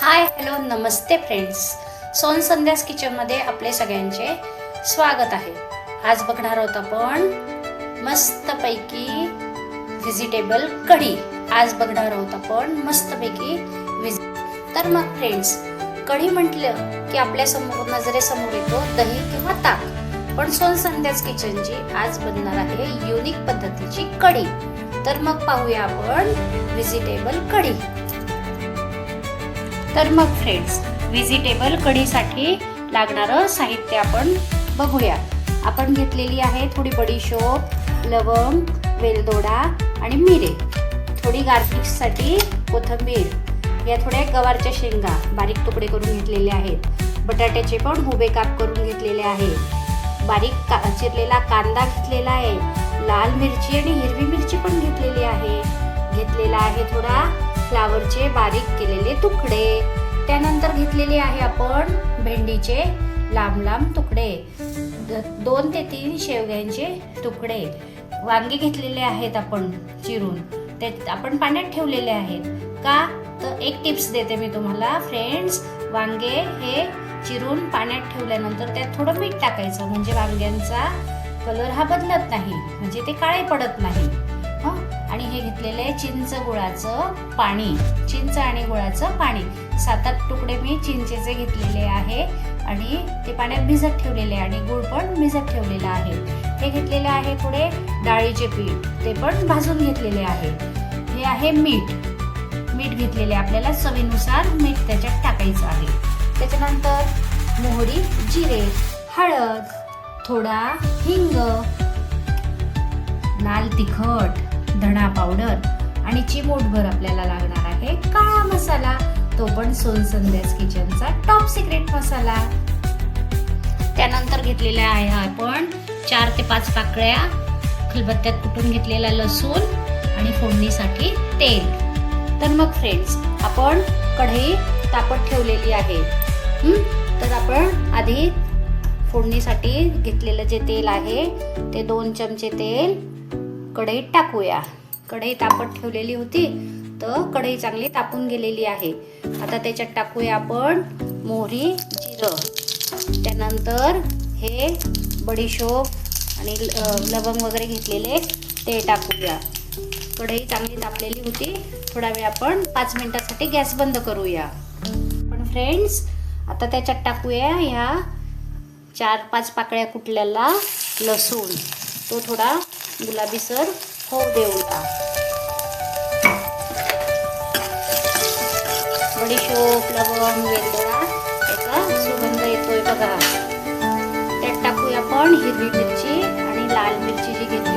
Hi hello नमस्ते friends. सोन संध्यास किचनमध्ये आपले सगळ्यांचे स्वागत आहे. आज बघणार आहोत आपण मस्तपैकी व्हेजिटेबल कढी. आज बघणार आहोत आपण मस्तपैकी व्हेज तर मग फ्रेंड्स कढी म्हटलं की आपल्यासमोर नजरेसमोर येतो दही किंवा ताक. पण सोन संध्यास किचनची आज बनणार आहे युनिक पद्धतीची कढी. तर मग पाहूया आपण व्हेजिटेबल कढी. तर मग फ्रेंड्स व्हेजिटेबल कढीसाठी लागणारं साहित्य आपण बघूया आपण घेतलेली आहे थोडी बडीशोप लवंग वेलदोडा आणि मिरे. थोडी गार्लिकसाठी कोथिंबीर. या थोड्या गवारच्या शेंगा बारीक तुकडे करून घेतलेले आहेत. बटाट्याचे पण हुबे काप करून घेतलेले आहे बारीक का चिरलेला कांदा घेतलेला आहे. लाल मिरची आणि हिरवी मिरची पण घेतलेली आहे. घेतलेला आहे थोडा फ्लावरचे बारीक केलेले तुकडे. त्यानंतर घेतलेले आहे आपण भेंडीचे लांब लांब तुकडे. द- दोन ते तीन शेवग्यांचे तुकडे. वांगे घेतलेले आहेत आपण चिरून. ते आपण पाण्यात ठेवलेले आहेत. का? तर एक टिप्स देते मी तुम्हाला फ्रेंड्स वांगे हे चिरून पाण्यात ठेवल्यानंतर त्यात थोडं मीठ टाकायचं. म्हणजे वांग्यांचा कलर हा बदलत नाही. म्हणजे ते काळे पडत नाही. आणि हे घेतलेलं आहे चिंच गुळाचं पाणी. चिंच आणि गुळाचं पाणी. सात आठ तुकडे मी चिंचेचे घेतलेले आहे आणि ते पाण्यात भिजत ठेवलेले आहे आणि गुळ पण भिजत ठेवलेला आहे. हे घेतलेले आहे पुढे डाळीचे पीठ. ते पण भाजून घेतलेले आहे. हे आहे मीठ. मीठ घेतलेले आपल्याला चवीनुसार मीठ त्याच्यात टाकायचं आहे. त्याच्यानंतर मोहरी जिरे हळद थोडा हिंग लाल तिखट धणा पावडर आणि चिमूटभर आपल्याला लागणार आहे काळा मसाला. तो पण सोन किचनचा टॉप सिक्रेट मसाला. त्यानंतर घेतलेला आहे आपण चार ते पाच पाकळ्या. खलबत्त्यात कुटून घेतलेला लसूण आणि फोडणीसाठी तेल. तर मग फ्रेंड्स आपण कढई तापत ठेवलेली आहे. तर आपण आधी फोडणीसाठी घेतलेलं जे तेल आहे ते दोन चमचे तेल कढईत टाकूया. कढई तापत ठेवलेली होती तर कढई चांगली तापून गेलेली आहे. आता त्याच्यात टाकूया आपण मोहरी जिरं. त्यानंतर हे बडीशोप आणि लवंग वगैरे घेतलेले ते टाकूया. कढई चांगली तापलेली होती थोडा वेळ आपण पाच मिनिटासाठी गॅस बंद करूया. पण फ्रेंड्स आता त्याच्यात टाकूया ह्या चार पाच पाकळ्या कुठल्याला? लसूण. तो थोडा गुलाबीसर होऊ देऊया बडीशोप लवंग वेलदोडा त्याचा सुगंध येतोय बघा. त्यात टाकूया आपण हिरवी मिरची आणि लाल मिरची जी घेतली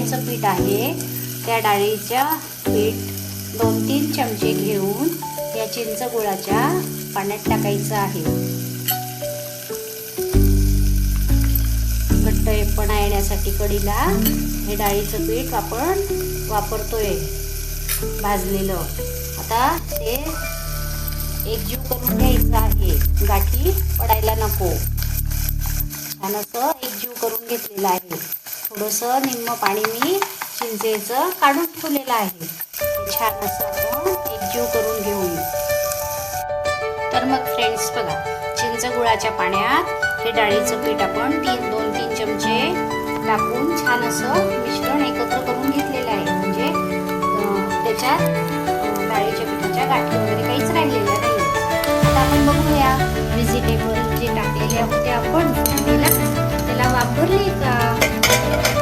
डाळीचं पीठ आहे. त्या डाळीच्या पीठ दोन तीन चमचे घेऊन या चिंच गुळाच्या पाण्यात टाकायचं आहे. घट्टपणा येण्यासाठी कढीला हे डाळीचं पीठ आपण वापरतोय. भाजलेलं. आता ते एकजीव करून घ्यायचं आहे. गाठी पडायला नको. छान असं एकजीव करून घेतलेलं आहे. थोडंसं निम्म पाणी मी चिंचेचं काढून ठेवलेलं आहे. छान असं आपण एकजीव करून घेऊन तर मग फ्रेंड्स बघा चिंच गुळाच्या पाण्यात हे डाळीचं पीठ आपण तीन दोन तीन चमचे टाकून छान असं मिश्रण एकत्र करून घेतलेलं आहे. म्हणजे त्याच्यात डाळीच्या पिठाच्या गाठी वगैरे काहीच राहिलेल्या नाही आता आपण बघूया व्हेजिटेबल जे टाकलेले होते आपण त्याला वापरले का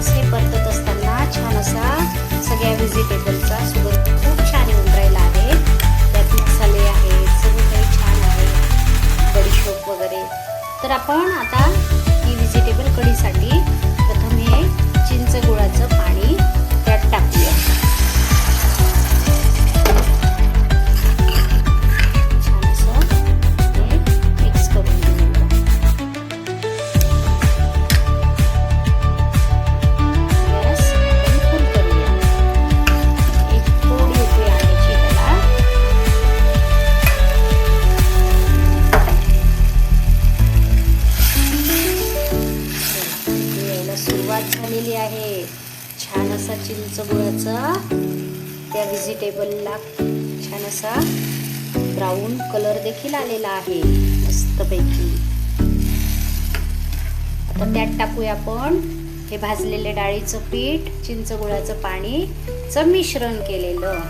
फ्रेंड्स हे परतत असताना छान असा सगळ्या व्हेजिटेबलचा सुगंध खूप छान येऊन राहिला आहे. त्यात मसाले आहेत सगळं काही छान आहे. बडीशोप वगैरे. तर आपण आता ही व्हेजिटेबल कढीसाठी टेबलला छान असा ब्राऊन कलर देखील आलेला आहे मस्तपैकी. आता त्यात टाकूया आपण हे भाजलेले डाळीचं पीठ चिंच गुळाचं पाणी च मिश्रण केलेलं.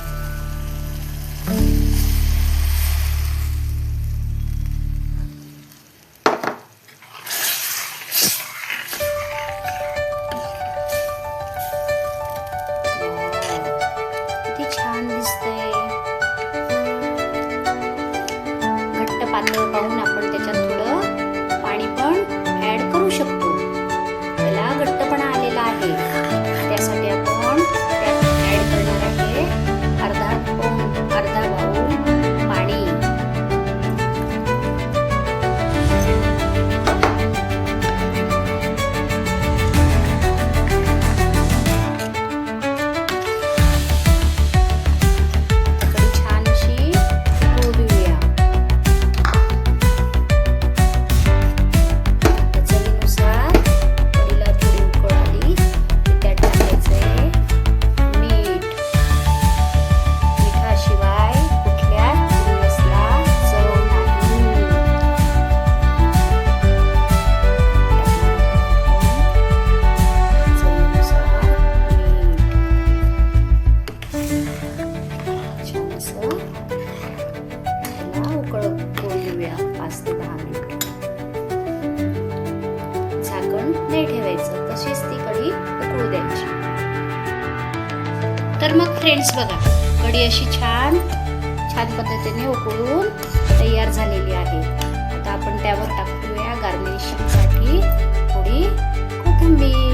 छान दिसतंय. घट्ट पातळ पाहून त्याला घेऊया पाच ते दहा मिनिट. झाकण नाही ठेवायचं. तशीच ती कढी उकळू द्यायची. तर मग फ्रेंड्स बघा कढी अशी छान छान पद्धतीने उकळून तयार झालेली आहे. आता आपण त्यावर टाकूया गार्निशिंगसाठी थोडी कोथिंबीर.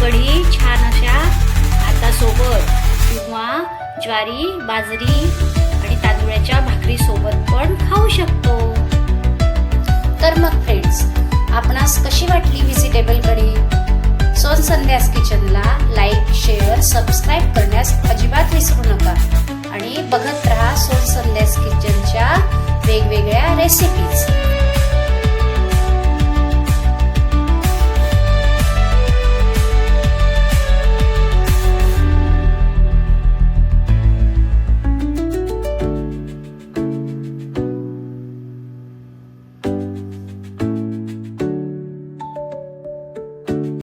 कढी छान अशा भातासोबत किंवा ज्वारी बाजरी आणि तांदूळाच्या भाकरीसोबत पण खाऊ शकतो. तर मग फ्रेंड्स आपणास कशी वाटली व्हिजिटेबल कढी? सोन संध्यास किचनला लाईक शेअर सबस्क्राईब करण्यास अजिबात विसरू नका आणि बघत राहा सोन संध्यास किचनच्या वेगवेगळ्या रेसिपीज